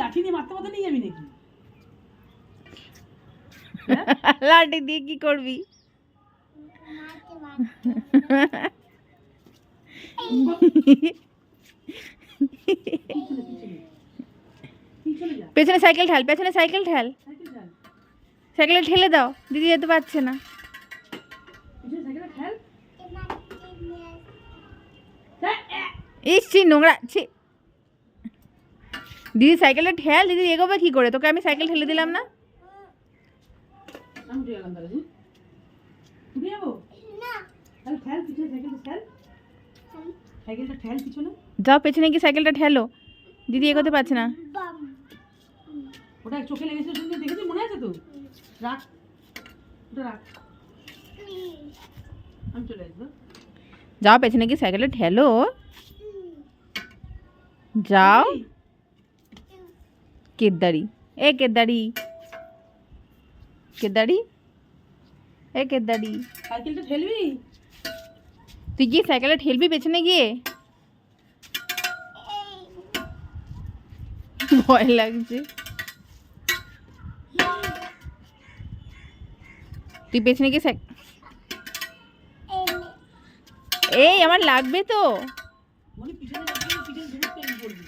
লাঠি নিয়ে মারতে? লাঠি দিয়ে কি করবি পেছনে সাইকেল ঠেল, পেছনে সাইকেল ঠেল সাইকেলে ঠেলে দাও, দিদি যেতে পারছে না পিছনে সাইকেলে ঠেল হ্যাঁ, হ্যাঁ। ইস ছি নোংরা ছি। দিদি সাইকেলে ঠেল দিদি এগোবে কি করে? তোকে আমি সাইকেল ঠেলে দিলাম না? যাও পেছনে গিয়ে সাইকেলটা ঠেলো। দিদি এগোতে পারছে না। ওটা চোখে লেগেছিল শুনতে দেখেছি? মনে আছে তো? রাখ। ওটা রাখ। আমি চলে আসব। যাও পেছনে গিয়ে সাইকেলটা ঠেলো। যাও। কেদারি। এ কেদারি। কেদারি। এ কেদারি। সাইকেলটা ঠেলবি? তুই গিয়ে সাইকেলে ঠেলবি পেছনে গিয়ে? ভয় লাগছে। তুই পেছনে গিয়ে সাইকেল এই। আমার লাগবে তো। চিকেন বিরিয়ানি করবি।